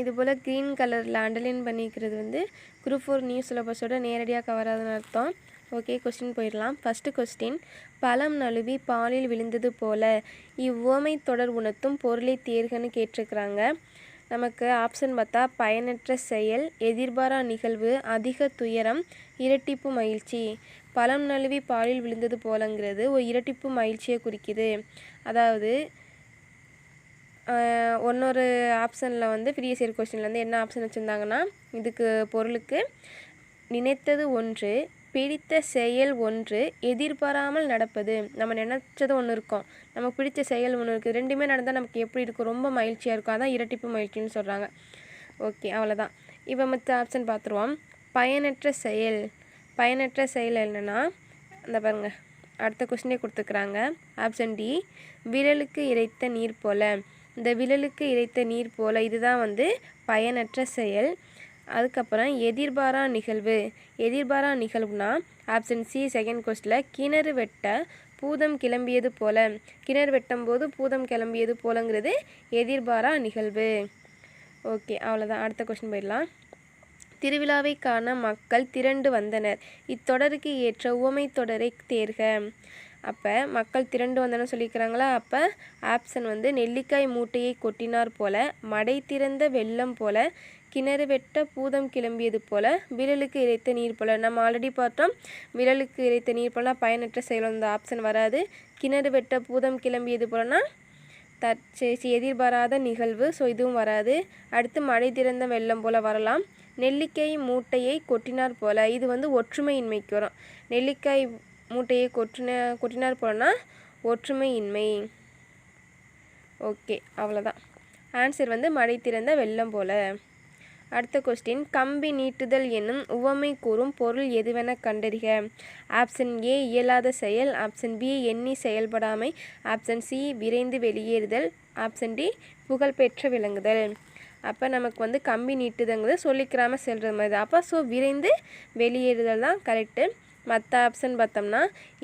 இது போல் க்ரீன் கலரில் அண்டர்லைன் பண்ணிக்கிறது வந்து குரூப் ஃபோர் நியூ சிலபஸோட நேரடியாக கவர் ஆகுதுன்னு அர்த்தம். ஓகே கொஸ்டின் போயிடலாம். ஃபஸ்ட்டு கொஸ்டின் பழம் நழுவி பாலில் விழுந்தது போல இவ்வோமை தொடர் உணர்த்தும் பொருளை தேர்கன்னு கேட்டிருக்கிறாங்க. நமக்கு ஆப்ஷன் பார்த்தா பயனற்ற செயல் எதிர்பாரா நிகழ்வு அதிக துயரம் இரட்டிப்பு மகிழ்ச்சி. பழம் நழுவி பாலில் விழுந்தது போலங்கிறது ஒரு இரட்டிப்பு மகிழ்ச்சியை குறிக்குது. அதாவது ஒன்னொரு ஆப்ஷனில் வந்து ப்ரீவியஸ் இயர் கொஸ்டினில் வந்து என்ன ஆப்ஷன் வச்சுருந்தாங்கன்னா இதுக்கு பொருளுக்கு நினைத்தது ஒன்று பிடித்த செயல் ஒன்று எதிர்பாராமல் நடப்பது. நம்ம நினச்சது ஒன்று இருக்கும். நமக்கு பிடித்த செயல் ஒன்று இருக்குது ரெண்டுமே நடந்தால் நமக்கு எப்படி இருக்கும்? ரொம்ப மகிழ்ச்சியாக இருக்கும். அதான் இரட்டிப்பு மகிழ்ச்சின்னு சொல்கிறாங்க ஓகே அவ்வளோதான் இப்போ மற்ற ஆப்ஷன் பார்த்துருவோம் பயனற்ற செயல். பயனற்ற செயல் என்னென்னா அந்த பாருங்கள் அடுத்த கொஸ்டினே கொடுத்துக்கிறாங்க ஆப்ஷன் டி விரலுக்கு இறைத்த நீர் போல். இந்த விழலுக்கு இறைத்த நீர் போல இதுதான் வந்து பயனற்ற செயல். அதுக்கப்புறம் எதிர்பாரா நிகழ்வு. எதிர்பாரா நிகழ்வுனா ஆப்ஷன் சி செகண்ட் கொஸ்டில் கிணறு வெட்ட பூதம் கிளம்பியது போல. கிணறு வெட்டும் போது பூதம் கிளம்பியது போலங்கிறது எதிர்பாரா நிகழ்வு. ஓகே அவ்வளோதான் அடுத்த கொஸ்டின் போயிடலாம். திருவிழாவை காண மக்கள் திரண்டு வந்தனர். இத்தொடருக்கு ஏற்ற உவமை தொடரை தேர்க. அப்போ மக்கள் திரண்டு வந்தனும் சொல்லியிருக்கிறாங்களா அப்போ ஆப்ஷன் வந்து நெல்லிக்காய் மூட்டையை கொட்டினார் போல மடை திறந்த வெள்ளம் போல கிணறு வெட்ட பூதம் கிளம்பியது போல விரலுக்கு இறைத்த நீர் போல. நம்ம ஆல்ரெடி பார்த்தோம் விரலுக்கு இறைத்த நீர் போல பயனற்ற செயல் அந்த ஆப்ஷன் வராது. கிணறு வெட்ட பூதம் கிளம்பியது போலனா தற்செய்தி எதிர்பாராத நிகழ்வு ஸோ இதுவும் வராது. அடுத்து மழை திறந்த வெள்ளம் போல வரலாம். நெல்லிக்காய் மூட்டையை கொட்டினார் போல இது வந்து ஒற்றுமையின்மைக்கு வரும். நெல்லிக்காய் மூட்டையை கொட்டின கொட்டினார் ஒற்றுமை ஒற்றுமையின்மை. ஓகே அவ்வளோதான் ஆன்சர் வந்து மழை திறந்த வெள்ளம் போல. அடுத்த கொஸ்டின் கம்பி நீட்டுதல் என்னும் உவமை கூறும் பொருள் எதுவென கண்டறிக? ஆப்ஷன் ஏ இயலாத செயல். ஆப்ஷன் பி எண்ணி செயல்படாமை. ஆப்ஷன் சி விரைந்து வெளியேறுதல். ஆப்ஷன் டி புகழ்பெற்ற விளங்குதல். அப்போ நமக்கு வந்து கம்பி நீட்டுதங்கிறது சொல்லிக்கிறாமல் செல்கிற மாதிரி. தான் அப்போ ஸோ விரைந்து வெளியேறுதல் தான் கரெக்டு மற்ற ஆப்ஷன் பார்த்தோம்னா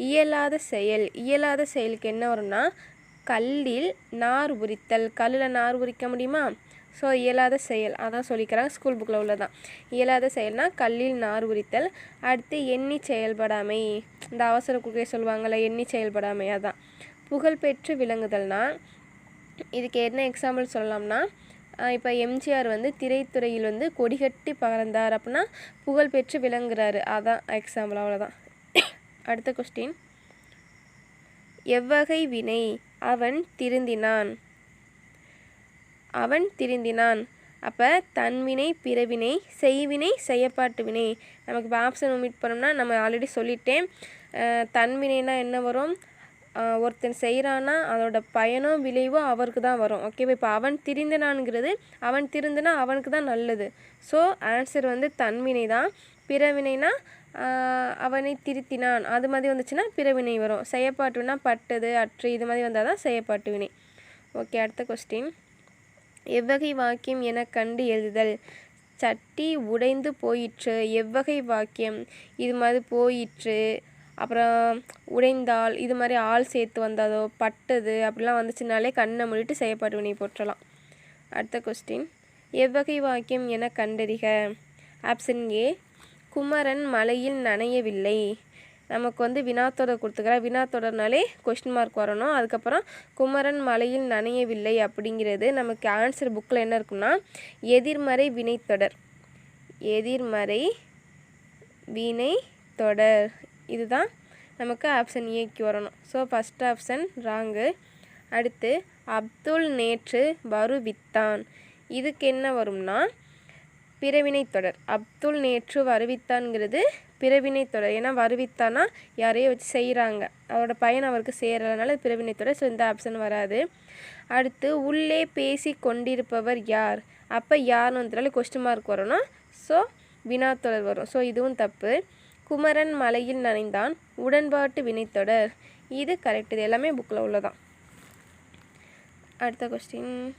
இயலாத செயல். இயலாத செயலுக்கு என்ன வரும்னா கல்லில் நார் உரித்தல். கல்லில் நார் உரிக்க முடியுமா? ஸோ இயலாத செயல். அதான் சொல்லிக்கிறாங்க ஸ்கூல் புக்கில் உள்ளதான். இயலாத செயல்னா கல்லில் நார் உரித்தல். அடுத்து எண்ணி செயல்படாமை. இந்த அவசர குறுக்கே சொல்லுவாங்கள்ல எண்ணி செயல்படாமை. அதான். புகழ்பெற்று விளங்குதல்னா இதுக்கு என்ன எக்ஸாம்பிள் சொல்லலாம்னா இப்போ எம்ஜிஆர் வந்து திரைத்துறையில் வந்து கொடிகட்டி பறந்தார் அப்படின்னா புகழ்பெற்று விளங்குறாரு. அதான் எக்ஸாம்பிள் அவ்வளோதான் அடுத்த கொஸ்டின் எவ்வகை வினை அவன் திருந்தினான்? அவன் திருந்தினான். அப்போ தன்வினை பிறவினை செய்வினை செய்யப்பாட்டு வினை. நமக்கு இப்போ ஆப்ஷன் ஒமிட் பண்ணோம்னா நம்ம ஆல்ரெடி சொல்லிட்டேன். தன்வினைனா என்ன வரும்? ஒருத்தன் செய்கிறான்னா அதோட பயனோ விளைவும் அவருக்கு தான் வரும். ஓகேவா இப்போ அவன் திருந்தினான்ங்கிறது அவன் திருந்தினா அவனுக்கு தான் நல்லது. ஸோ ஆன்சர் வந்து தன்வினை தான். பிறவினைனா அவனை திருத்தினான். அது மாதிரி வந்துச்சுன்னா பிறவினை வரும். செய்யப்பாட்டு வினா பட்டது அற்று இது மாதிரி வந்தால் தான் செய்யப்பாட்டு வினை. ஓகே அடுத்த கொஸ்டின் எவ்வகை வாக்கியம் என கண்டு எழுதுதல். சட்டி உடைந்து போயிற்று. எவ்வகை வாக்கியம்? இது மாதிரி போயிற்று. அப்புறம் உடைந்தால் இது மாதிரி ஆள் சேர்த்து வந்ததோ பட்டது அப்படிலாம் வந்துச்சுனாலே கண்ணை மூடிட்டு செய்யப்பாட்டு வினை போற்றலாம். அடுத்த கொஸ்டின் எவ்வகை வாக்கியம் என கண்டறிக. ஆப்ஷன் ஏ குமரன் மலையில் நனையவில்லை. நமக்கு வந்து வினாத்தொடர் கொடுத்துக்கிற வினாத்தொடர்னாலே கொஸ்டின் மார்க் வரணும். அதுக்கப்புறம் குமரன் மலையில் நனையவில்லை அப்படிங்கிறது நமக்கு ஆன்சர் புக்கில் என்ன இருக்குன்னா எதிர்மறை வினைத்தொடர். எதிர்மறை வினை தொடர் இதுதான் நமக்கு ஆப்ஷன் ஏக்கு வரணும். So first option wrong. அடுத்து அப்துல் நேற்று வருவித்தான். இதுக்கு என்ன வரும்னா பிறவினை தொடர். அப்துல் நேற்று வருவித்தான்ங்கிறது பிறவினை தொடர். ஏன்னா வருவித்தானா யாரையோ வச்சு செய்கிறாங்க அவரோட பயன் அவருக்கு சேரலனால பிறவினை தொடர். ஸோ இந்த ஆப்ஷன் வராது. அடுத்து உள்ளே பேசி கொண்டிருப்பவர் யார்? அப்போ யார்னு வந்துட்டாலே கொஸ்டின் மார்க் வரணும். ஸோ வினாத்தொடர் வரும். ஸோ இதுவும் தப்பு. குமரன் மலையில் நனைந்தான். உடன்பாட்டு வினைத்தொடர். இது கரெக்ட் இது எல்லாமே புக்கில் உள்ளதான். அடுத்த கொஸ்டின்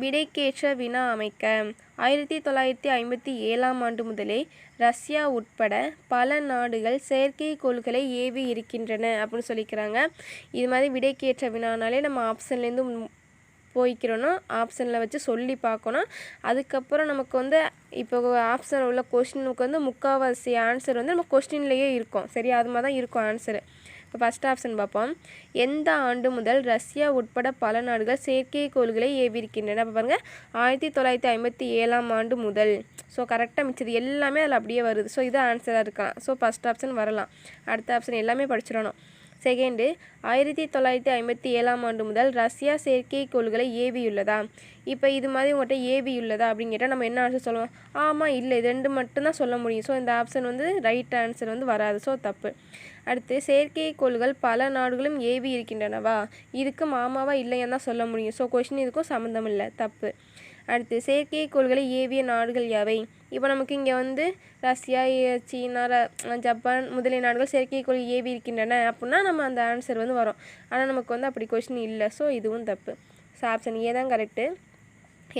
விடைக்கேற்ற வினா அமைக்க. ஆயிரத்தி தொள்ளாயிரத்தி ஐம்பத்தி ஏழாம் ஆண்டு முதலே ரஷ்யா உட்பட பல நாடுகள் செயற்கைக்கோள்களை ஏவி இருக்கின்றன அப்படின்னு சொல்லிக்கிறாங்க. இது மாதிரி விடைக்கேற்ற வினானாலே நம்ம ஆப்ஷன்லேருந்து போய்க்கிறோன்னா ஆப்ஷனில் வச்சு சொல்லி பார்க்கணும். அதுக்கப்புறம் நமக்கு வந்து இப்போ ஆப்ஷன் உள்ள கொஸ்டினுக்கு வந்து முக்கால்வாசி ஆன்சர் வந்து நம்ம கொஸ்டின்லேயே இருக்கும். சரி அது மாதிரி தான் இருக்கும் ஆன்சரு இப்போ ஃபஸ்ட் ஆப்ஷன் பார்ப்போம். எந்த ஆண்டு முதல் ரஷ்யா உட்பட பல நாடுகள் செயற்கைக்கோள்களை ஏவிருக்கின்றன? அப்போ பாருங்கள் ஆயிரத்தி தொள்ளாயிரத்தி ஐம்பத்தி ஏழாம் ஆண்டு முதல். ஸோ கரெக்டாக மிச்சது எல்லாமே அதில் அப்படியே வருது. ஸோ இது ஆன்சராக இருக்கலாம். ஸோ ஃபஸ்ட் ஆப்ஷன் வரலாம். அடுத்த ஆப்ஷன் எல்லாமே படிச்சிடணும். செகண்டு ஆயிரத்தி தொள்ளாயிரத்தி ஐம்பத்தி ஏழாம் ஆண்டு முதல் ரஷ்யா செயற்கைக்கோள்களை ஏவியுள்ளதா? இப்போ இது மாதிரி உங்கள்கிட்ட ஏவியுள்ளதா அப்படின்னு கேட்டால் நம்ம என்ன ஆன்சர் சொல்லுவோம்? ஆமாம் இல்லை. இது ரெண்டு மட்டும்தான் சொல்ல முடியும். ஸோ இந்த ஆப்ஷன் வந்து ரைட் ஆன்சர் வந்து வராது. ஸோ தப்பு. அடுத்து செயற்கைக்கோள்கள் பல நாடுகளும் ஏவி இருக்கின்றனவா? இதுக்கு மாமாவா இல்லையான்னு தான் சொல்ல முடியும். ஸோ கொஷின் இதுக்கும் சம்மந்தம் இல்லை. தப்பு. அடுத்து செயற்கைக்கோள்களை ஏவிய நாடுகள் யாவை? இப்போ நமக்கு இங்கே வந்து ரஷ்யா சீனா ஜப்பான் முதலிய நாடுகள் செயற்கைக்கோள் ஏவி இருக்கின்றன அப்படின்னா நம்ம அந்த ஆன்சர் வந்து வரும். ஆனால் நமக்கு வந்து அப்படி கொஷின் இல்லை. ஸோ இதுவும் தப்பு. ஸோ ஆப்ஷன் ஏ தான் கரெக்டு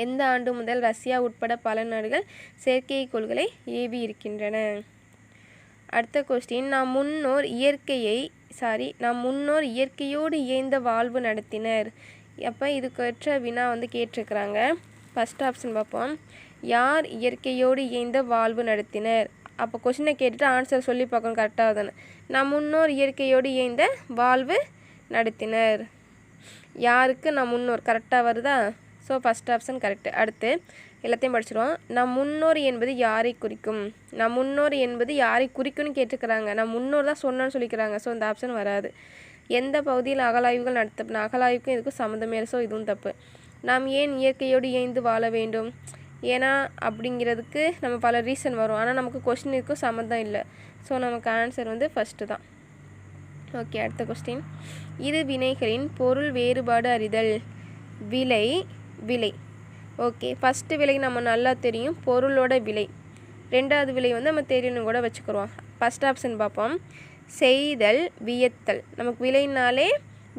எந்த ஆண்டு முதல் ரஷ்யா உட்பட பல நாடுகள் செயற்கைக்கோள்களை ஏவி இருக்கின்றன? அடுத்த கொஸ்டின் நாம் முன்னோர் இயற்கையை சாரி நாம் முன்னோர் இயற்கையோடு இயைந்த வாழ்வு நடத்தினர். அப்போ இதுக்கற்ற வினா வந்து கேட்டிருக்கிறாங்க. ஃபஸ்ட் ஆப்ஷன் பார்ப்போம். யார் இயற்கையோடு இயைந்த வாழ்வு நடத்தினர்? அப்போ கொஷினை கேட்டுட்டு ஆன்சர் சொல்லி பார்க்கணும் கரெக்டாக தானே? நம் முன்னோர் இயற்கையோடு இயைந்த வாழ்வு நடத்தினர். யாருக்கு நம் முன்னோர்? கரெக்டாக வருதா? ஸோ ஃபஸ்ட் ஆப்ஷன் கரெக்டு அடுத்து எல்லாத்தையும் படிச்சிருவோம். நம் முன்னோர் என்பது யாரை குறிக்கும்? நம் முன்னோர் என்பது யாரை குறிக்கும்னு கேட்டுக்கிறாங்க நம் முன்னோர் தான் சொன்னேன்னு சொல்லிக்கிறாங்க. ஸோ இந்த ஆப்ஷன் வராது. எந்த பகுதியில் அகலாய்வுகள் நடத்த அகலாய்வுக்கும் இதுக்கும் சம்மந்தமே இல்லை. ஸோ இதுவும் தப்பு. நாம் ஏன் இயற்கையோடு இயந்து வாழ வேண்டும்? ஏன்னா அப்படிங்கிறதுக்கு நம்ம பல ரீசன் வரும். ஆனால் நமக்கு கொஸ்டினுக்கும் சம்மந்தம் இல்லை. ஸோ நமக்கு ஆன்சர் வந்து ஃபஸ்ட்டு தான். ஓகே அடுத்த கொஸ்டின் இரு வினைகளின் பொருள் வேறுபாடு அறிதல். விலை விலை. ஓகே ஃபஸ்ட்டு விலை நம்ம நல்லா தெரியும். பொருளோட விலை. ரெண்டாவது விலை வந்து நம்ம தெரியணும் கூட வச்சுக்கிறோம். ஃபஸ்ட் ஆப்ஷன் பார்ப்போம். செய்தல் வியத்தல். நமக்கு விலைனாலே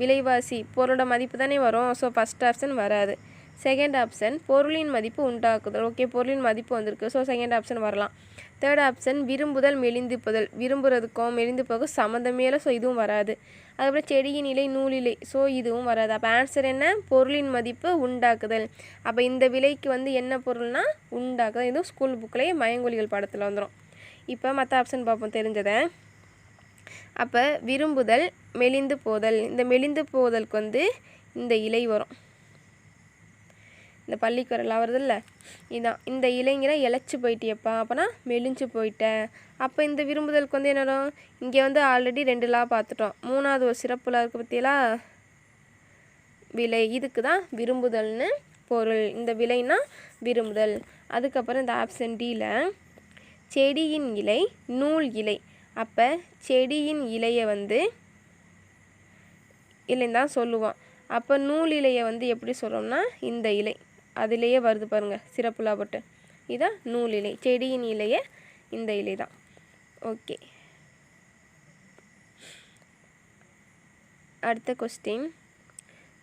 விலைவாசி பொருளோட மதிப்பு தானே வரும். ஸோ ஃபஸ்ட் ஆப்ஷன் வராது. செகண்ட் ஆப்ஷன் பொருளின் மதிப்பு உண்டாக்குதல். ஓகே பொருளின் மதிப்பு வந்திருக்கு. ஸோ செகண்ட் ஆப்ஷன் வரலாம். தேர்ட் ஆப்ஷன் விரும்புதல் மெலிந்துப்புதல் விரும்புறதுக்கும் மெலிந்து போக சம்மந்தமே இல்லை. ஸோ இதுவும் வராது. அதுக்கப்புறம் செடியின் இலை நூலிலை. ஸோ இதுவும் வராது. அப்போ ஆன்சர் என்ன? பொருளின் மதிப்பு உண்டாக்குதல். அப்போ இந்த விலைக்கு வந்து என்ன பொருள்னா உண்டாக்குதல். இதுவும் ஸ்கூல் புக்கிலேயே மயங்கொலிகள் படத்தில் வந்துடும் இப்போ மற்ற ஆப்ஷன் பார்ப்போம். தெரிஞ்சதை. அப்போ விரும்புதல் மெலிந்து போதல் இந்த மெலிந்து போதலுக்கு வந்து இந்த இலை வரும். இந்த பள்ளிக்குரல் வருதுல்ல இதான். இந்த இலைங்கிற இழைச்சி போயிட்டியப்பா. அப்போனா மெலிஞ்சு போயிட்டேன் அப்போ இந்த விரும்புதலுக்கு வந்து என்ன வரும்? இங்கே வந்து ஆல்ரெடி ரெண்டு லா பார்த்துட்டோம் மூணாவது ஒரு சிறப்புலா இருக்குது பற்றியெல்லாம் விலை. இதுக்கு தான் விரும்புதல்னு பொருள். இந்த விலைனா விரும்புதல். அதுக்கப்புறம் இந்த ஆப்ஷன் டியில் செடியின் இலை நூல் இலை. அப்போ செடியின் இலையை வந்து இல்லைன்னு தான் சொல்லுவோம் அப்போ நூல் இலையை வந்து எப்படி சொல்கிறோம்னா இந்த இலை. அதிலேயே வருது பாருங்கள் சிறப்புலா போட்டு. இதான் நூல் இலை. செடியின் இலையை இந்த இலை தான். ஓகே. அடுத்த கொஸ்டின்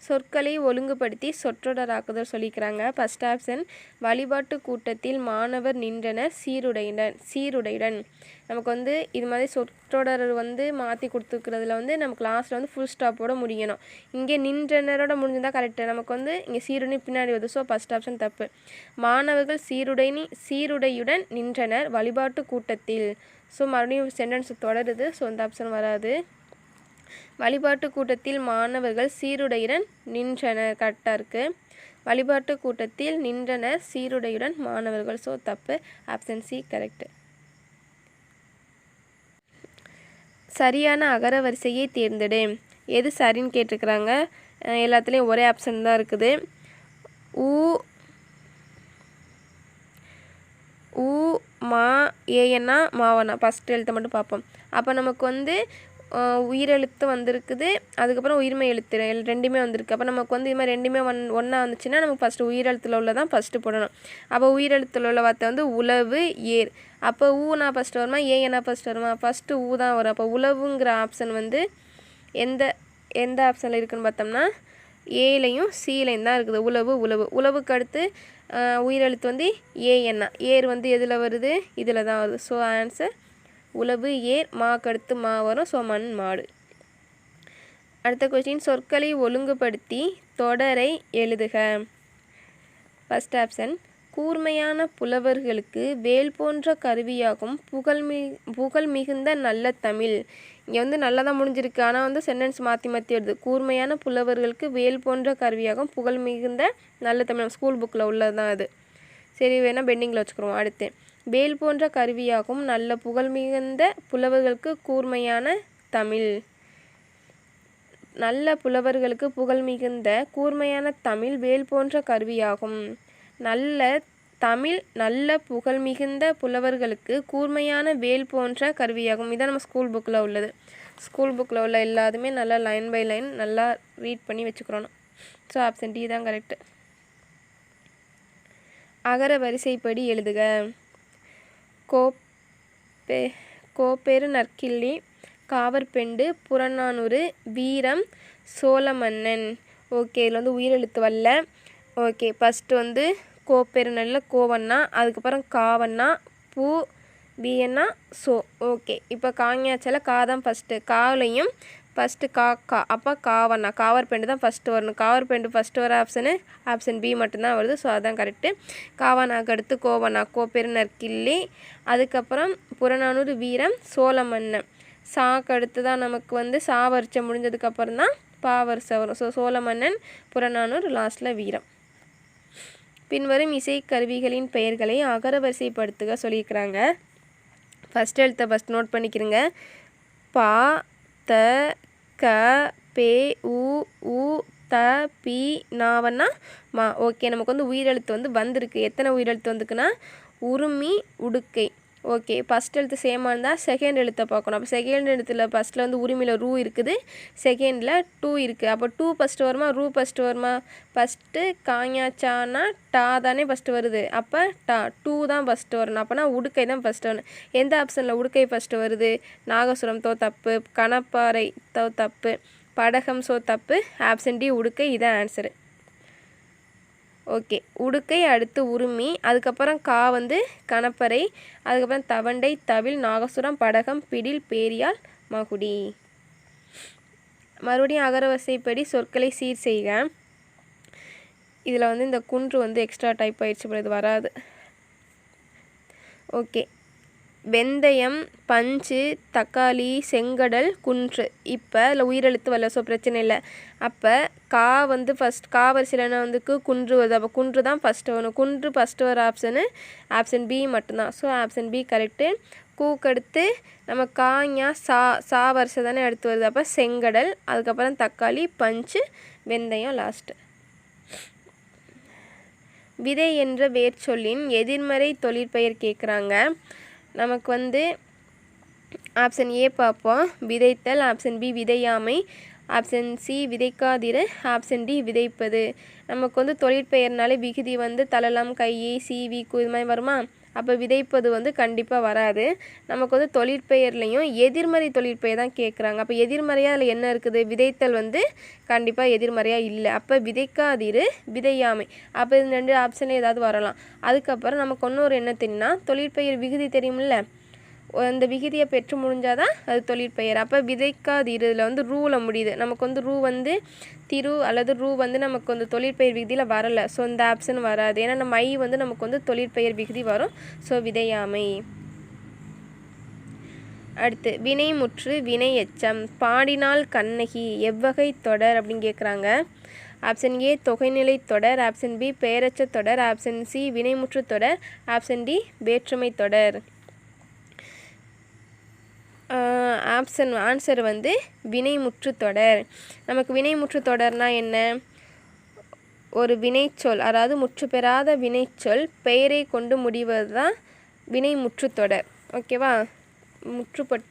சொற்களை ஒழுங்குபடுத்தி சொற்றொடராக்குதல் சொல்லிக்கிறாங்க. ஃபஸ்ட் ஆப்ஷன் வழிபாட்டு கூட்டத்தில் மாணவர் நின்றனர் சீருடையுடன் சீருடையுடன் நமக்கு வந்து இது மாதிரி சொற்றொடர் வந்து மாற்றி கொடுத்துக்கிறதுல வந்து நம்ம கிளாஸில் வந்து ஃபுல் ஸ்டாப்போட முடியணும். இங்கே நின்றனரோட முடிஞ்சிருந்தால் கரெக்டு நமக்கு வந்து இங்கே சீருடை பின்னாடி வருது. ஸோ ஃபஸ்ட் ஆப்ஷன் தப்பு. மாணவர்கள் சீருடைனி சீருடையுடன் நின்றனர் வழிபாட்டு கூட்டத்தில். ஸோ மறுபடியும் சென்டென்ஸ் தொடருது. ஸோ அந்த ஆப்ஷன் வராது. வழிபாட்டு கூட்டத்தில் மாணவர்கள் சீருடையுடன் நின்றனர் கரெக்டாக இருக்குது வழிபாட்டு கூட்டத்தில் நின்றனர் சீருடையுடன் மாணவர்கள். ஸோ தப்பு. ஆப்ஷன் சி கரெக்டு சரியான அகர வரிசையை தேர்ந்தெடு. எது சரின்னு கேட்டிருக்கிறாங்க? அஹ் எல்லாத்துலேயும் ஒரே ஆப்ஷன் தான் இருக்குது. ஊ ஊ மா ஏஎன்னா மாவனா? ஃபஸ்ட் எழுத்தை மட்டும் பார்ப்போம். அப்போ நமக்கு வந்து உயிரெழுத்து வந்திருக்குது. அதுக்கப்புறம் உயிர்மை எழுத்து ரெண்டுமே வந்திருக்கு. அப்போ நமக்கு வந்து இது மாதிரி ரெண்டுமே ஒன் ஒன்றா வந்துச்சுன்னா நமக்கு ஃபஸ்ட்டு உயிரெழுத்தில் உள்ளதான் ஃபஸ்ட்டு போடணும். அப்போ உயிரெழுத்தில் உள்ள வார்த்தை வந்து உழவு ஏர். அப்போ ஊனா ஃபஸ்ட்டு வருமா ஏஎன்னா ஃபஸ்ட்டு வருமா? ஃபஸ்ட்டு ஊ தான் வரும். அப்போ உழவுங்கிற ஆப்ஷன் வந்து எந்த எந்த ஆப்ஷனில் இருக்குன்னு பார்த்தோம்னா ஏலையும் சீலையும் தான் இருக்குது. உழவு உழவு உழவுக்கு அடுத்து உயிரெழுத்து வந்து ஏஎன்னா ஏர் வந்து எதில் வருது? இதில் தான் வருது. ஸோ ஆன்சர் உழவு ஏர் மாக்கு மா வரும் ஸோ மண் மாடு. அடுத்த கொஸ்டின் சொற்களை ஒழுங்குபடுத்தி தொடரை எழுதுக. ஃபஸ்ட் ஆப்ஷன் கூர்மையான புலவர்களுக்கு வேல் போன்ற கருவியாகும். புகழ்மி புகழ் மிகுந்த நல்ல தமிழ். இங்கே வந்து நல்லா தான் முடிஞ்சிருக்கு. ஆனால் வந்து சென்டென்ஸ் மாற்றி மாற்றி வருது கூர்மையான புலவர்களுக்கு வேல் போன்ற கருவியாகும். புகழ் மிகுந்த நல்ல தமிழ். ஸ்கூல் புக்கில் உள்ளது தான் அது. சரி வேணால் பெண்டிங்கில் வச்சுக்கிறோம் அடுத்து. வேல் போன்ற கருவியாகும். நல்ல புகழ் மிகுந்த புலவர்களுக்கு கூர்மையான தமிழ். நல்ல புலவர்களுக்கு புகழ் மிகுந்த கூர்மையான தமிழ் வேல் போன்ற கருவியாகும். நல்ல தமிழ் நல்ல புகழ் மிகுந்த புலவர்களுக்கு கூர்மையான வேல் போன்ற கருவியாகும். இதான் நம்ம ஸ்கூல் புக்கில் உள்ளது. ஸ்கூல் புக்கில் உள்ள எல்லாத்துமே நல்லா லைன் பை லைன் நல்லா ரீட் பண்ணி வச்சுக்கிறோம். ஸோ ஆப்ஷன் டி தான் கரெக்டு அகர வரிசைப்படி எழுதுக. கோப்பே கோப்பெரு நற்கிள்ளி காவற்பெண்டு புறநானூறு வீரம் சோழமன்னன். ஓகே இதில் வந்து உயிரெழுத்து வரல. ஓகே ஃபஸ்ட்டு வந்து கோப்பெருநல்ல கோவண்ணா அதுக்கப்புறம் காவண்ணா பூ பிஎன்னா சோ. ஓகே இப்போ காங்கியாச்சல கா தான் ஃபஸ்ட்டு காலையும் ஃபஸ்ட்டு கா கா அப்போ காவண்ணா காவர் பெண்டு தான் ஃபஸ்ட்டு வரணும். காவர் பெண்டு ஃபஸ்ட்டு வர ஆப்ஷனு ஆப்ஷன் பி மட்டும்தான் வருது. ஸோ அதுதான் கரெக்டு காவானாக்கு அடுத்து கோவண்ணா கோப்பெருநர் கிள்ளி அதுக்கப்புறம் புறநானூறு வீரம் சோழமன்னன் சாக்கு அடுத்து தான் நமக்கு வந்து சா வரிச்சம் முடிஞ்சதுக்கப்புறம் தான் பா வரிசை வரும் ஸோ சோழமன்னன் புறநானூறு லாஸ்ட்டில் வீரம். பின்வரும் இசைக்கருவிகளின் பெயர்களை அகரவரிசைப்படுத்துக சொல்லியிருக்கிறாங்க. ஃபஸ்ட் எழுத்தை ஃபஸ்ட் நோட் பண்ணிக்கிறங்க பா த க பே உ ஊ த பி நாவன்னா மா. ஓகே நமக்கு வந்து உயிரெழுத்து வந்து வந்திருக்கு. எத்தனை உயிரெழுத்து வந்துக்குன்னா உருமி உடுக்கை. ஓகே ஃபஸ்ட் எழுத்து சேமாக இருந்தால் செகண்ட் எழுத்தை பார்க்கணும். அப்போ செகண்ட் எழுத்தில் ஃபஸ்ட்டில் வந்து உரிமையில் ரூ இருக்குது. செகண்டில் டூ இருக்குது அப்போ டூ ஃபஸ்ட்டு வருமா? ரூ ஃபஸ்ட்டு வருமா? ஃபஸ்ட்டு காஞாச்சானா டா தானே ஃபஸ்ட்டு வருது. அப்போ டா டூ தான் ஃபஸ்ட்டு வரணும். அப்போனா உடுக்கை தான் ஃபஸ்ட்டு வரணும். எந்த ஆப்ஷனில் உடுக்கை ஃபஸ்ட்டு வருது? நாகசுரம் தோ தப்பு கணப்பாறை தோ தப்பு படகம் சோ தப்பு ஆப்ஷன் டி உடுக்கை இதான் ஆன்சரு ஓகே. உடுக்கை அடுத்து உருமி அதுக்கப்புறம் கா வந்து கணப்பறை அதுக்கப்புறம் தவண்டை தவில் நாகசுரம் படகம் பிடில் பேரியால் மகுடி. மறுபடியும் அகரவசைப்படி சொற்களை சீர் செய்க. இதில் வந்து இந்த குன்று வந்து எக்ஸ்ட்ரா டைப் ஆயிடுச்சு போல இது வராது. ஓகே. வெந்தயம் பஞ்சு தக்காளி செங்கடல் குன்று. இப்போ அதில் உயிரெழுத்து வரல ஸோ பிரச்சனை இல்லை. அப்போ கா வந்து ஃபஸ்ட் கா வரிசையில் வந்துக்கு குன்று வருது. அப்போ குன்று தான் ஃபஸ்ட்டு வரணும். குன்று ஃபஸ்ட்டு வர ஆப்ஷனு ஆப்ஷன் பி மட்டும்தான். ஸோ ஆப்ஷன் பி கரெக்டு கூக்கெடுத்து நம்ம காஞா சா சா வரிசை தானே எடுத்து வருது. அப்போ செங்கடல் அதுக்கப்புறம் தக்காளி பஞ்சு வெந்தயம் லாஸ்ட்டு விதை என்ற வேர்ச்சொல்லின் எதிர்மறை தொழிற்பெயர் கேட்குறாங்க நமக்கு வந்து ஆப்ஷன் ஏ பார்ப்போம். விதைத்தல் ஆப்ஷன் பி விதையாமை ஆப்ஷன் சி விதைக்காதிரு ஆப்ஷன் டி விதைப்பது. நமக்கு வந்து தொழிற்பெயர்னாலே விகுதி வந்து தளலம் கையை சீவி கு இது மாதிரி வருமா? அப்போ விதைப்பது வந்து கண்டிப்பாக வராது. நமக்கு வந்து தொழிற்பெயர்லையும் எதிர்மறை தொழிற்பெயர் தான் கேட்குறாங்க அப்போ எதிர்மறையாக அதில் என்ன இருக்குது? விதைத்தல் வந்து கண்டிப்பாக எதிர்மறையாக இல்லை. அப்போ விதைக்காதிரு விதையாமை. அப்போ இது ரெண்டு ஆப்ஷனில் ஏதாவது வரலாம். அதுக்கப்புறம் நமக்கு இன்னொரு என்ன தெரியும்னா தொழிற்பெயர் விகுதி தெரியுமில்ல அந்த விகுதியை பெற்று முடிஞ்சால் தான் அது தொழிற்பெயர். அப்போ விதைக்காதிரு இதில் வந்து ரூவில் முடியுது. நமக்கு வந்து ரூ வந்து திரு அல்லது ரூ வந்து நமக்கு வந்து தொழிற்பெயர் விகுதியில் வரலை. ஸோ இந்த ஆப்ஷன் வராது. ஏன்னா நம்ம ஐ வந்து நமக்கு வந்து தொழிற்பெயர் விகுதி வரும். ஸோ விதையாமை. அடுத்து வினைமுற்று வினை எச்சம். பாடினால் கண்ணகி எவ்வகை தொடர் அப்படின்னு கேட்குறாங்க ஆப்ஷன் ஏ தொகைநிலை தொடர். ஆப்ஷன் பி பெயரச்ச தொடர். ஆப்ஷன் சி வினைமுற்று தொடர். ஆப்ஷன் டி வேற்றுமை தொடர். ஆப்ஷன் ஆன்சர் வந்து வினைமுற்றுத்தொடர். நமக்கு வினைமுற்று என்ன? ஒரு வினைச்சொல் அதாவது முற்று பெறாத வினைச்சொல் பெயரை கொண்டு முடிவது தான் வினைமுற்றுத்தொடர் ஓகேவா முற்றுப்பட்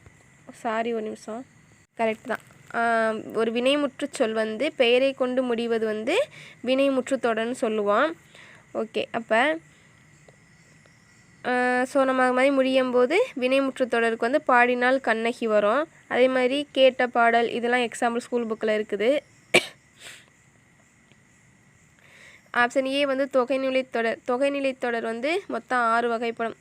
சாரி ஒரு நிமிஷம். கரெக்ட் தான். ஒரு வினைமுற்று சொல் வந்து பெயரை கொண்டு முடிவது வந்து வினை முற்றுத்தொடர்னு சொல்லுவோம் ஓகே அப்போ ஸோ நம்ம அது மாதிரி முடியும் போது வினைமுற்று தொடருக்கு வந்து பாடினால் கண்ணகி வரும். அதே மாதிரி கேட்ட பாடல் இதெல்லாம் எக்ஸாம்பிள் ஸ்கூல் புக்கில் இருக்குது. ஆப்ஷன் ஏ வந்து தொகைநிலை தொடர் தொகைநிலை தொடர் வந்து மொத்தம் ஆறு வகைப்படும்.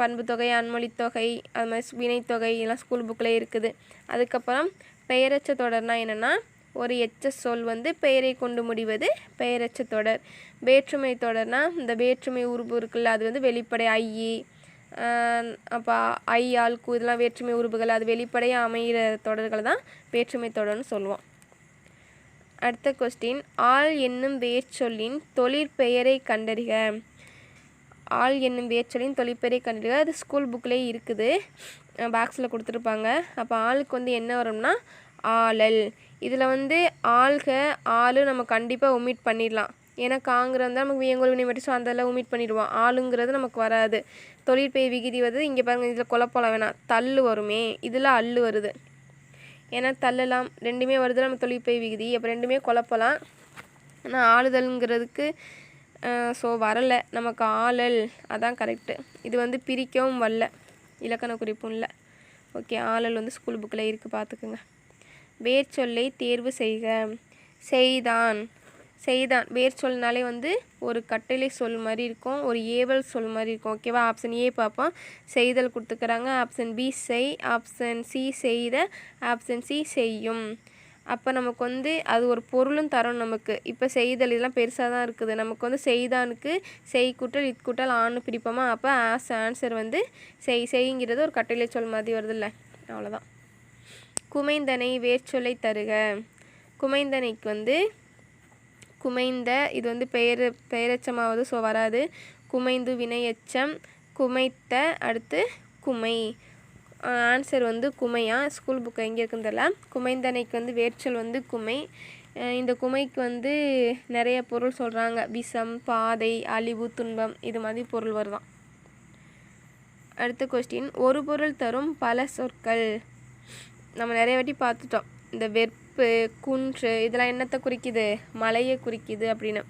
பண்பு தொகை அன்மொழி தொகை அது மாதிரி வினைத்தொகை எல்லாம் ஸ்கூல் புக்கில் இருக்குது. அதுக்கப்புறம் பெயரச்ச தொடர்னால் என்னென்னா ஒரு எச்ச சொல் வந்து பெயரை கொண்டு முடிவது பெயரச்ச தொடர். வேற்றுமை தொடர்னா இந்த வேற்றுமை உருவு இருக்குல்ல அது வந்து வெளிப்படை ஐஇ அப்போ ஐ ஆள்கு இதெல்லாம் வேற்றுமை உருவுகள் அது வெளிப்படையாக அமைகிற தொடர்களை தான் வேற்றுமை தொடர்னு சொல்லுவோம். அடுத்த கொஸ்டின் ஆள் என்னும் வேர்ச்சொல்லின் தொழிற்பெயரை கண்டறிக. ஆள் என்னும் வேர்ச்சொல்லின் தொழிற்பெயரை கண்டறிக. அது ஸ்கூல் புக்லேயே இருக்குது. பாக்ஸில் கொடுத்துருப்பாங்க. அப்போ ஆளுக்கு வந்து என்ன வரும்னா ஆளல். இதில் வந்து ஆள்க ஆள் நம்ம கண்டிப்பாக ஒமிட் பண்ணிடலாம். ஏன்னா காங்கிறது தான் நமக்கு வியங்கோல் வினை மட்டும் ஸோ அதெல்லாம் ஒமிட் பண்ணிடுவோம் ஆளுங்கிறது நமக்கு வராது. தொழிற்பெய் விகிதி வந்து இங்கே பாருங்கள் இதில் குழப்பலாம் வேணாம். தள்ளு வருமே இதில் அல்லு வருது. ஏன்னா தள்ளலாம் ரெண்டுமே வருது நம்ம தொழிற்பெய் விகுதி. அப்போ ரெண்டுமே குழப்பலாம் ஆனால் ஆளுதல்ங்கிறதுக்கு ஸோ வரலை. நமக்கு ஆளல் அதான் கரெக்டு இது வந்து பிரிக்கவும் வரல. இலக்கண குறிப்பும் இல்லை. ஓகே ஆளல் வந்து ஸ்கூல் புக்கில் இருக்குது பார்த்துக்குங்க. வேர்ச்சொல்லை தேர்வு செய்க. செய்தான். செய்தான். வேர் சொல்னாலே வந்து ஒரு கட்டளை சொல் மாதிரி இருக்கும். ஒரு ஏவல் சொல் மாதிரி இருக்கும். ஓகேவா ஆப்ஷன் ஏ பார்ப்போம் செய்தல் கொடுத்துக்கிறாங்க. ஆப்ஷன் பி செய். ஆப்ஷன் சி செய்த. ஆப்ஷன் சி செய்யும். அப்போ நமக்கு வந்து அது ஒரு பொருளும் தரும் நமக்கு. இப்போ செய்தல் இதெல்லாம் பெருசாக தான் இருக்குது. நமக்கு வந்து செய்தானுக்கு செய் கூட்டல் இட்கூட்டல் ஆண் பிரிப்போமா? அப்போ ஆஸ் ஆன்சர் வந்து செய். செய்ங்கிறது ஒரு கட்டளை சொல் மாதிரி வருதுல்ல. அவ்வளோதான் குமைந்தனை வேர்ச்சொல்லை தருக. குமைந்தனைக்கு வந்து குமைந்த இது வந்து பெயர் பெயரச்சமாவது ஸோ வராது. குமைந்து வினையச்சம் குமைத்த அடுத்து குமை. ஆன்சர் வந்து குமையா? ஸ்கூல் புக்கு எங்கே இருக்குன்னு தெரியல. குமைந்தனைக்கு வந்து வேர்ச்சொல் வந்து குமை. இந்த குமைக்கு வந்து நிறைய பொருள் சொல்கிறாங்க விஷம் பாதை அழிவு துன்பம் இது மாதிரி பொருள் வருதான். அடுத்த கொஸ்டின் ஒரு பொருள் தரும் பல சொற்கள். நம்ம நிறைய வாட்டி பார்த்துட்டோம். இந்த வெற்பு குன்று இதெல்லாம் என்னத்தை குறிக்குது? மலையை குறிக்குது அப்படின்னு.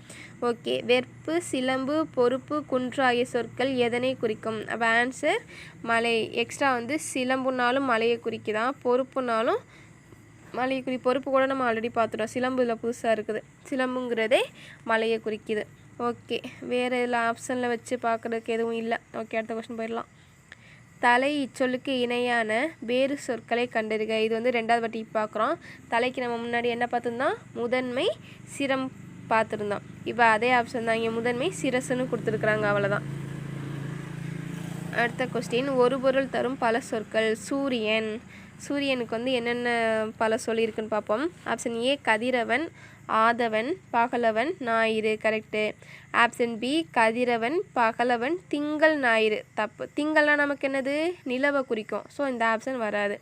ஓகே வெற்பு சிலம்பு பொறுப்பு குன்று ஆகிய சொற்கள் எதனை குறிக்கும்? அப்போ ஆன்சர் மலை. எக்ஸ்ட்ரா வந்து சிலம்புனாலும் மலையை குறிக்குதான் பொறுப்புனாலும் மலையை குறி பொறுப்பு கூட நம்ம ஆல்ரெடி பார்த்துட்டோம். சிலம்பு இதில் புதுசாக இருக்குது. சிலம்புங்கிறதே மலையை குறிக்குது. ஓகே வேறு இதில் ஆப்ஷனில் வச்சு பார்க்குறதுக்கு எதுவும் இல்லை. ஓகே அடுத்த கொஸ்டின் போயிடலாம். தலை இச்சொல்லுக்கு இணையான வேறு சொற்களை கண்டறிக. இது வந்து ரெண்டாவது வாட்டி பார்க்குறோம். தலைக்கு நம்ம முன்னாடி என்ன பார்த்துருந்தோம்? முதன்மை சிரம் பார்த்துருந்தோம். இப்போ அதே ஆப்ஷன் தான். இங்கே முதன்மை சிரசுன்னு கொடுத்துருக்குறாங்க. அவ்வளோதான் அடுத்த கொஸ்டின் ஒரு பொருள் தரும் பல சொற்கள். சூரியன். சூரியனுக்கு வந்து என்னென்ன பல சொல் இருக்குன்னு பார்ப்போம். ஆப்ஷன் ஏ கதிரவன். ஆதவன் பகலவன் ஞாயிறு கரெக்டு ஆப்ஷன் பி கதிரவன் பகலவன் திங்கள் ஞாயிறு. தப்பு. திங்கள்னா நமக்கு என்னது? நிலவை குறிக்கும். ஸோ இந்த ஆப்ஷன் வராது.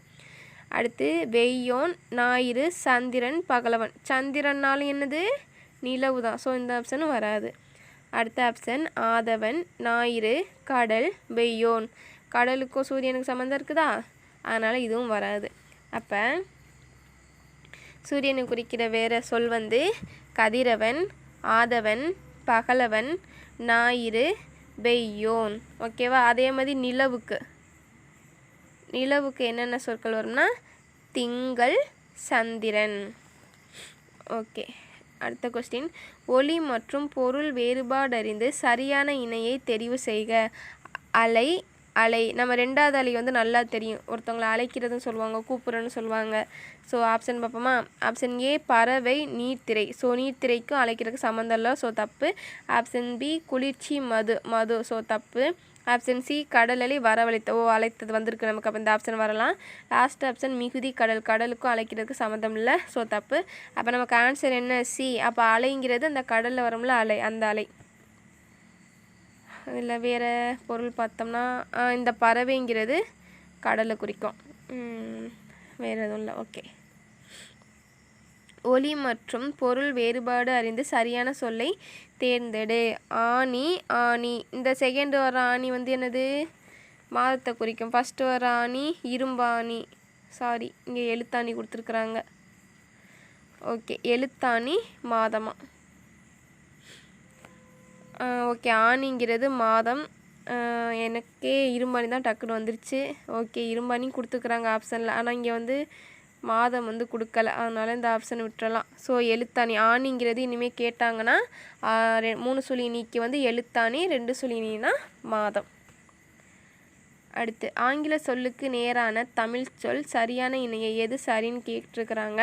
அடுத்து வெய்யோன் ஞாயிறு சந்திரன் பகலவன். சந்திரன்னாலும் என்னது? நிலவு தான். ஸோ இந்த ஆப்ஷனும் வராது. அடுத்த ஆப்ஷன் ஆதவன் ஞாயிறு கடல் வெய்யோன். கடலுக்கும் சூரியனுக்கு சம்மந்தம் இருக்குதா? அதனால் இதுவும் வராது. அப்போ சூரியனை குறிக்கிற வேறு சொல் வந்து கதிரவன் ஆதவன் பகலவன் ஞாயிறு வெய்யோன் ஓகேவா அதே மாதிரி நிலவுக்கு. நிலவுக்கு என்னென்ன சொற்கள் வரும்னா திங்கள் சந்திரன். ஓகே அடுத்த கொஸ்டின் ஒளி மற்றும் பொருள் வேறுபாடறிந்து சரியான இணையை தெரிவு செய்க. அலை அலை நம்ம ரெண்டாவது அலை வந்து நல்லா தெரியும். ஒருத்தவங்களை அழைக்கிறதுன்னு சொல்லுவாங்க கூப்பிட்றன்னு சொல்லுவாங்க. ஸோ ஆப்ஷன் பார்ப்போமா? ஆப்ஷன் ஏ பறவை நீர்த்திரை. ஸோ நீர்த்திரைக்கும் அழைக்கிறதுக்கு சம்மந்தம் இல்லை. ஸோ தப்பு. ஆப்ஷன் பி குளிர்ச்சி மது. மது. ஸோ தப்பு. ஆப்ஷன் சி கடல் அலை வரவழைத்த ஓ அழைத்தது வந்திருக்கு நமக்கு. அப்போ இந்த ஆப்ஷன் வரலாம். லாஸ்ட் ஆப்ஷன் மிகுதி கடல். கடலுக்கும் அழைக்கிறதுக்கு சம்மந்தம் இல்லை. ஸோ தப்பு. அப்போ நமக்கு ஆன்சர் என்ன? சி அப்போ அலைங்கிறது அந்த கடலில் வரும்ல அலை. அந்த அலை. அதில் வேறு பொருள் பார்த்தோம்னா இந்த பறவைங்கிறது கடலை குறிக்கும். வேறு எதுவும் இல்லை. ஓகே. ஒலி மற்றும் பொருள் வேறுபாடு அறிந்து சரியான சொல்லை தேர்ந்தெடு. ஆணி ஆணி. இந்த செகண்ட் வர ஆணி வந்து என்னது? மாதத்தை குறிக்கும். ஃபஸ்ட்டு வர ஆணி இரும்பாணி சாரி இங்கே எழுத்தாணி கொடுத்துருக்குறாங்க. ஓகே எழுத்தாணி மாதமாக ஓகே ஆணிங்கிறது மாதம். எனக்கே இரும்பாணி தான் டக்குன்னு வந்துருச்சு. ஓகே இரும்பாணி கொடுத்துக்குறாங்க ஆப்ஷனில். ஆனால் இங்கே வந்து மாதம் வந்து கொடுக்கல. அதனால் இந்த ஆப்ஷன் விட்டுறலாம். ஸோ எழுத்தாணி ஆணிங்கிறது இனிமேல் கேட்டாங்கன்னா மூணு சுழி நீக்கி வந்து எழுத்தாணி ரெண்டு சுழி நீனா மாதம். அடுத்து ஆங்கில சொல்லுக்கு நேரான தமிழ் சொல் சரியான இணையை எது சரின்னு கேட்டிருக்கிறாங்க.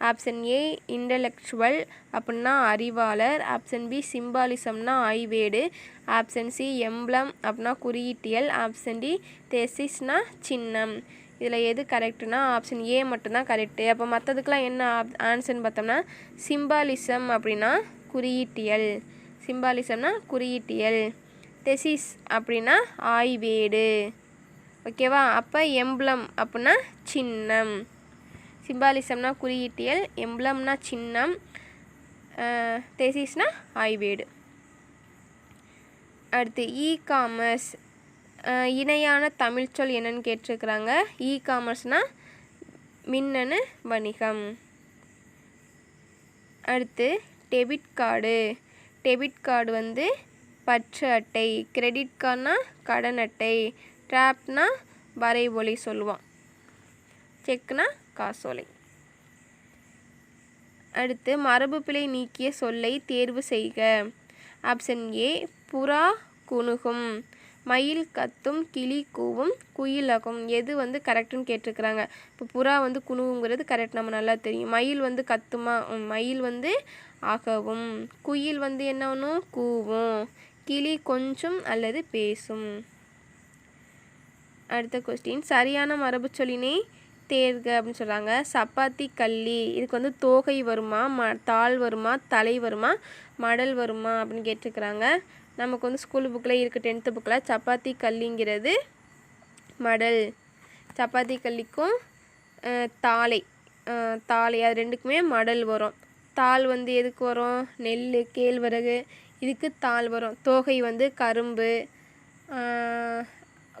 ஆப்ஷன் ஏ இன்டலெக்சுவல் அப்படின்னா அறிவாளர். ஆப்ஷன் பி சிம்பாலிசம்னா ஆய்வேடு. ஆப்ஷன் சி எம்ப்ளம் அப்படின்னா குறியீட்டியல். ஆப்ஷன் டி தெசிஸ்னா சின்னம். இதில் எது கரெக்டுனா ஆப்ஷன் ஏ மட்டும்தான் கரெக்டு அப்போ மற்றதுக்கெலாம் என்ன ஆப் ஆன்சர்னு பார்த்தோம்னா சிம்பாலிசம் அப்படின்னா குறியீட்டியல். சிம்பாலிசம்னா குறியீட்டியல். தெசிஸ் அப்படின்னா ஆய்வேடு. ஓகேவா? அப்போ எம்ப்ளம் அப்படின்னா சின்னம். சிம்பாலிசம்னா குறியீட்டியல் எம்ப்ளம்னா சின்னம் தேசிஸ்னா ஆய்வேடு. அடுத்து இ காமர்ஸ் இணையான தமிழ் சொல் என்னன்னு கேட்டிருக்கிறாங்க. இ காமர்ஸ்னால் மின்னணு வணிகம். அடுத்து டெபிட் கார்டு டெபிட் கார்டு வந்து பற்று அட்டை. கிரெடிட் கார்டுனா கடன் அட்டை. ட்ராப்னா வரைவொலி சொல்லுவான். செக்னா காசோலை. அடுத்து மரபு பிழை நீக்கிய சொல்லை தேர்வு செய்க. ஆப்ஷன் ஏ புறா குணுகும். மயில் கத்தும் கிளி கூவும் குயிலகும். எது வந்து கரெக்டுன்னு கேட்டிருக்கிறாங்க. இப்போ புறா வந்து குணுவுங்கிறது கரெக்ட். நம்ம நல்லா தெரியும். மயில் வந்து கத்துமா மயில் வந்து ஆகவும். குயில் வந்து என்ன ஒன்றும் கூவும். கிளி கொஞ்சம் அல்லது பேசும். அடுத்த கொஸ்டின் சரியான மரபுச்சொல்லினை தேர்க அப்படின்னு சொல்கிறாங்க சப்பாத்தி கள்ளி இதுக்கு வந்து தோகை வருமா ம தாள் வருமா தலை வருமா மடல் வருமா அப்படின்னு கேட்டிருக்கிறாங்க. நமக்கு வந்து ஸ்கூல் புக்கில் இருக்குது டென்த்து புக்கில் சப்பாத்தி கல்லிங்கிறது மடல். சப்பாத்தி கல்லிக்கும் அஹ், தாளை. தாளை. அது ரெண்டுக்குமே மடல் வரும். தாள் வந்து எதுக்கு வரும்? நெல் கேழ்வரகு. இதுக்கு தாள் வரும். தோகை வந்து கரும்பு.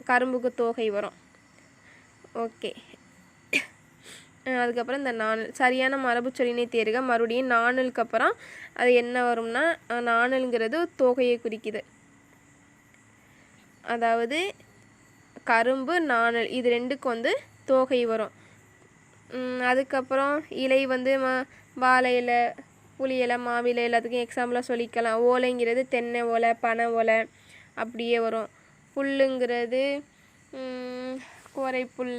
கரும்புக்கு தோகை வரும். ஓகே அதுக்கப்புறம் இந்த நாணல் சரியான மரபு சொல்லினை தேர்க மறுபடியும் நாணலுக்கு அப்புறம் அது என்ன வரும்னா அஹ் நாணல்ங்கிறது தோகையை குறிக்குது. அதாவது கரும்பு நாணல் இது ரெண்டுக்கு வந்து தோகை வரும். அதுக்கப்புறம் இலை வந்து ம வாழை இலை புளி இலை மாவிலை எல்லாத்துக்கும் எக்ஸாம்பிளாக சொல்லிக்கலாம். ஓலைங்கிறது தென்னை ஓலை பனை ஓலை அப்படியே வரும். புல்லுங்கிறது உம், கோரை புல்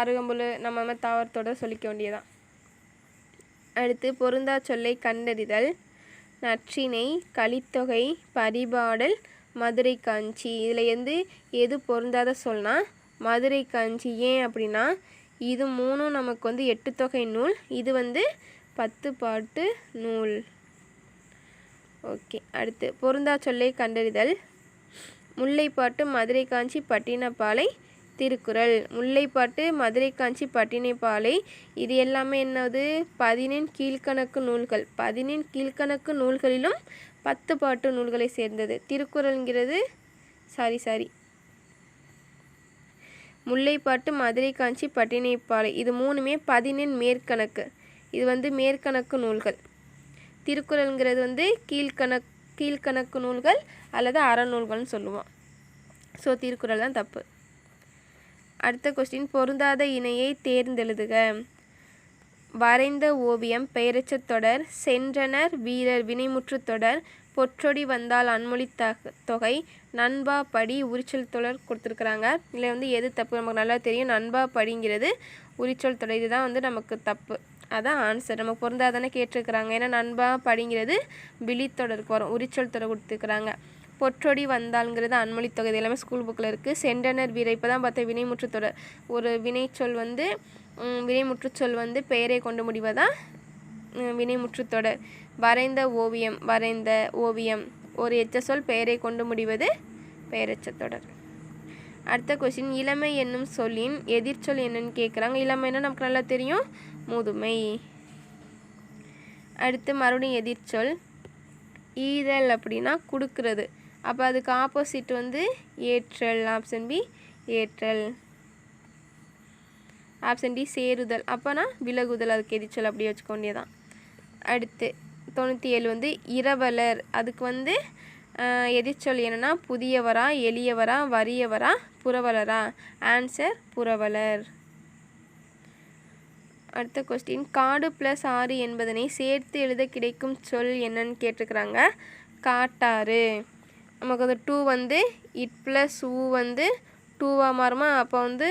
அருகம்புல் நம்ம மாதிரி தாவரத்தோட சொல்லிக்க வேண்டியதான் அடுத்து பொருந்தா சொல்லை கண்டறிதல் நற்றிணை கலித்தொகை பரிபாடல் மதுரை காஞ்சி. இதில் வந்து எது பொருந்தாத சொல்னா மதுரை காஞ்சி ஏன் அப்படின்னா இது மூணும் நமக்கு வந்து எட்டு தொகை நூல் இது வந்து பத்து பாட்டு நூல். ஓகே அடுத்து பொருந்தா சொல்லை கண்டறிதல் முல்லைப்பாட்டு மதுரை காஞ்சி பட்டினப்பாலை திருக்குறள். முல்லைப்பாட்டு மதுரை காஞ்சி பட்டினைப்பாலை இது எல்லாமே என்னது? பதினெண் கீழ்க்கணக்கு நூல்கள். பதினெண் கீழ்க்கணக்கு நூல்களிலும் பத்து பாட்டு நூல்களை சேர்ந்தது. திருக்குறள்ங்கிறது சாரி சாரி முல்லைப்பாட்டு மதுரை காஞ்சி பட்டினைப்பாலை இது மூணுமே பதினெண் மேற்கணக்கு. இது வந்து மேற்கணக்கு நூல்கள். திருக்குறள்ங்கிறது வந்து கீழ்கணக்கு கீழ்கணக்கு நூல்கள் அல்லது அறநூல்கள்னு சொல்லுவோம். ஸோ திருக்குறள் தான் தப்பு. அடுத்த கொஸ்டின் பொருந்தாத இணையை தேர்ந்தெழுதுக. வரைந்த ஓவியம் பெயரச்சத் தொடர் சென்றனர் வீரர் வினைமுற்றுத் தொடர் பொற்றொடி வந்தால் அன்மொழி த தொகை நண்பா படி உரிச்சல் தொடர் கொடுத்துருக்குறாங்க. இதில் வந்து எது தப்பு? நமக்கு நல்லா தெரியும். நண்பா படிங்கிறது உரிச்சல் தொடர். இதுதான் வந்து நமக்கு தப்பு. அதான் ஆன்சர் நமக்கு பொருந்தாதானே கேட்டிருக்கிறாங்க. ஏன்னா நண்பா படிங்கிறது விழித்தொடருக்கு வரும். உரிச்சொல் தொடர் கொடுத்துருக்குறாங்க. பொற்றொடி வந்தாள்ங்கிறது அன்மொழி தொகை. எல்லாமே ஸ்கூல் புக்கில் இருக்குது சென்றனர் வீர. இப்போ தான் பார்த்தா வினைமுற்று தொடர். ஒரு வினைச்சொல் வந்து வினைமுற்றுச்சொல் வந்து பெயரை கொண்டு முடிவதான் வினைமுற்று தொடர். வரைந்த ஓவியம் வரைந்த ஓவியம். ஒரு எச்ச சொல் பெயரை கொண்டு முடிவது பெயரெச்சத் தொடர். அடுத்த கொஸ்டின் இளமை என்னும் சொல்லின் எதிர்ச்சொல் என்னன்னு கேட்குறாங்க இளமைன்னா நமக்கு நல்லா தெரியும். முதுமை. அடுத்து மறுபடியும் எதிர்ச்சொல். ஈதல் அப்படின்னா கொடுக்கறது. அப்போ அதுக்கு ஆப்போசிட் வந்து ஏற்றல் ஆப்ஷன் பி ஏற்றல். ஆப்ஷன் டி சேருதல். அப்போனா விலகுதல் அதுக்கு எதிர்ச்சொல் அப்படியே வச்சுக்க வேண்டியதான் அடுத்து தொண்ணூற்றி ஏழு வந்து இரவலர். அதுக்கு வந்து எதிர்ச்சொல் என்னென்னா புதியவரா எளியவரா வறியவரா புறவலரா ஆன்சர் புறவலர் அடுத்த கொஸ்டின் காடு ப்ளஸ் ஆறு என்பதனை சேர்த்து எழுத கிடைக்கும் சொல் என்னன்னு கேட்டிருக்கிறாங்க. காட்டாறு. நமக்கு அந்த டூ வந்து இட் ப்ளஸ் ஊ வந்து டூவாக மாறுமா? அப்போ வந்து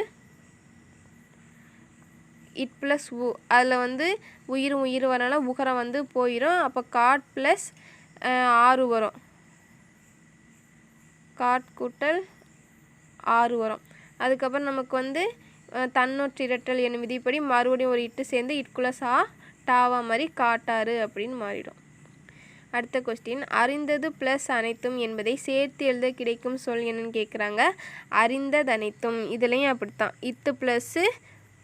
இட் ப்ளஸ் உ அதில் வந்து உயிர் உயிர் வரனால உகரம் வந்து போயிடும் அப்போ காட் ப்ளஸ் ஆறு வரும். காட் கூட்டல் ஆறு வரும். அதுக்கப்புறம் நமக்கு வந்து தன்னொற்று இரட்டல் என்னும் விதிப்படி மறுபடியும் ஒரு இட்டு சேர்ந்து இட்குள்ள சா டாவா மாதிரி காட்டாறு அப்படின்னு மாறிடும். அடுத்த கொஸ்டின் அறிந்தது ப்ளஸ் அனைத்தும் என்பதை சேர்த்து எழுத கிடைக்கும் சொல் என்னன்னு கேட்குறாங்க அறிந்தது அனைத்தும் இதுலேயும் அப்படித்தான். இத்து ப்ளஸ்ஸு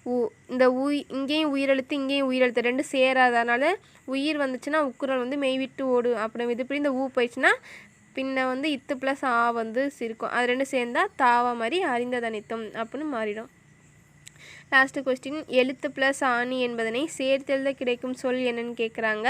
உ இந்த உய் இங்கேயும் உயிரெழுத்து இங்கேயும் உயிரெழுத்து ரெண்டு சேராதனால உயிர் வந்துச்சுன்னா உக்குரல் வந்து மெய் விட்டு ஓடும் அப்புறம் இதுபடி இந்த ஊ போயிடுச்சுன்னா பின்ன வந்து இத்து ப்ளஸ் ஆ வந்து சிரிக்கும். அது ரெண்டும் சேர்ந்தால் தாவா மாதிரி அறிந்தது அனைத்தும் அப்படின்னு மாறிடும். லாஸ்ட்டு கொஸ்டின் எழுத்து ப்ளஸ் ஆணி என்பதனை சேர்த்து எழுத கிடைக்கும் சொல் என்னன்னு கேட்குறாங்க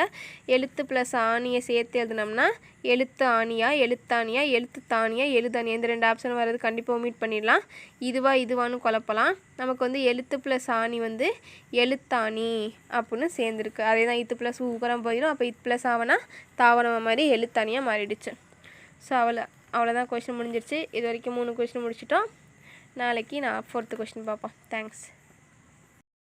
எழுத்து ப்ளஸ் ஆணியை சேர்த்து எழுதுனோம்னா எழுத்து ஆணியா எழுத்தாணியா எழுத்து தானியா எழுதானியா இந்த ரெண்டு ஆப்ஷன் வர்றது கண்டிப்பாக மீட் பண்ணிடலாம். இதுவா இதுவான்னு குழப்பலாம். நமக்கு வந்து எழுத்து ப்ளஸ் ஆணி வந்து எழுத்தாணி அப்படின்னு சேர்ந்துருக்கு. அதே தான் இத்து ப்ளஸ் ஊக்கரம் போயிடும் அப்போ இத் ப்ளஸ் ஆவனா தாவரம் மாதிரி எழுத்தாணியாக மாறிடுச்சு. ஸோ அவ்வளோ அவ்வளோதான் கொஸ்டின் முடிஞ்சிருச்சு. இது வரைக்கும் மூணு கொஸ்டின் முடிச்சிட்டோம். நாளைக்கு நான் ஃபோர்த்து கொஸ்டின் பார்ப்போம். தேங்க்ஸ்